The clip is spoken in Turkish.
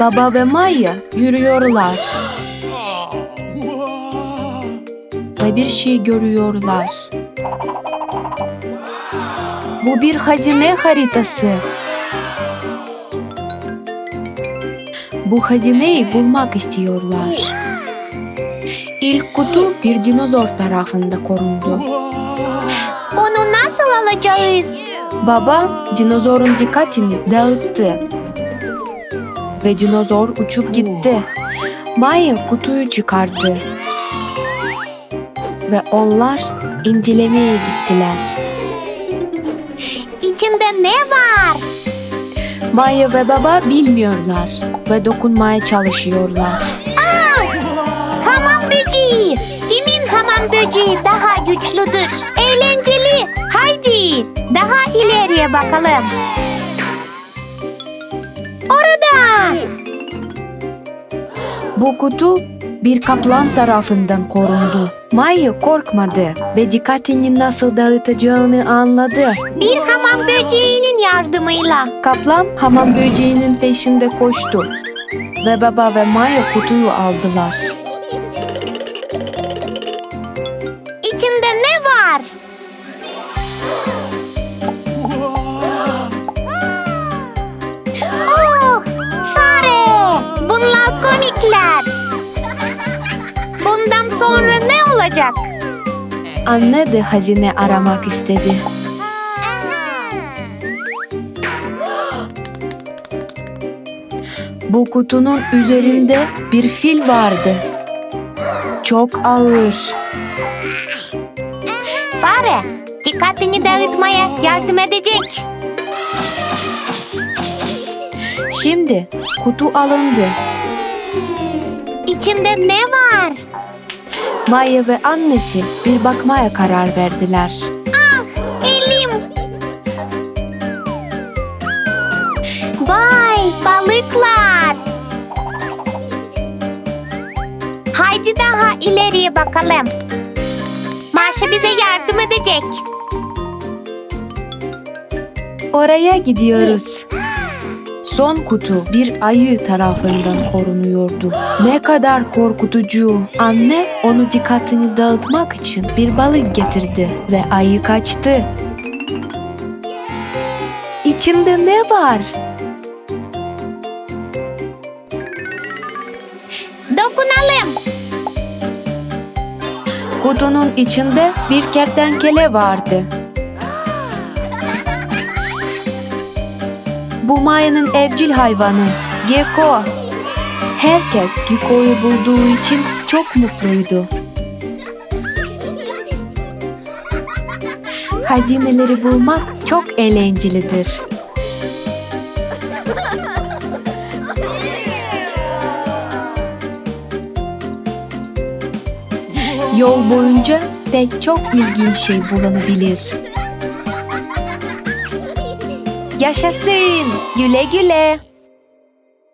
Baba ve Maya yürüyorlar. Ve bir şey görüyorlar. Bu bir hazine haritası. Bu hazineyi bulmak istiyorlar. İlk kutu bir dinozor tarafında korundu. Onu nasıl alacağız? Baba dinozorun dikkatini dağıttı. Ve dinozor uçup gitti. Maya kutuyu çıkardı. Ve onlar incelemeye gittiler. İçinde ne var? Maya ve baba bilmiyorlar ve dokunmaya çalışıyorlar. Hamam böceği. Kimin hamam böceği daha güçlüdür? Eğlenceli. Haydi daha ileriye bakalım. Bu kutu bir kaplan tarafından korundu. Maya korkmadı ve dikkatini nasıl dağıtacağını anladı. Bir hamam böceğinin yardımıyla. Kaplan hamam böceğinin peşinde koştu. Ve baba ve Maya kutuyu aldılar. Komikler. Bundan sonra ne olacak? Anne de hazine aramak istedi. Bu kutunun üzerinde bir fil vardı. Çok ağır. Fare, dikkatini dağıtmaya yardım edecek. Şimdi kutu alındı. İçinde ne var? Maya ve annesi bir bakmaya karar verdiler. Ah, elim. Vay, balıklar. Haydi daha ileriye bakalım. Marşa bize yardım edecek. Oraya gidiyoruz. Son kutu bir ayı tarafından korunuyordu. Ne kadar korkutucu. Anne onu dikkatini dağıtmak için bir balık getirdi ve ayı kaçtı. İçinde ne var? Dokunalım. Kutunun içinde bir kertenkele vardı. Bu Maya'nın evcil hayvanı, Gecko. Herkes Gecko'yu bulduğu için çok mutluydu. Hazineleri bulmak çok eğlencelidir. Yol boyunca pek çok ilginç şey bulunabilir. Yaşasın! Güle güle!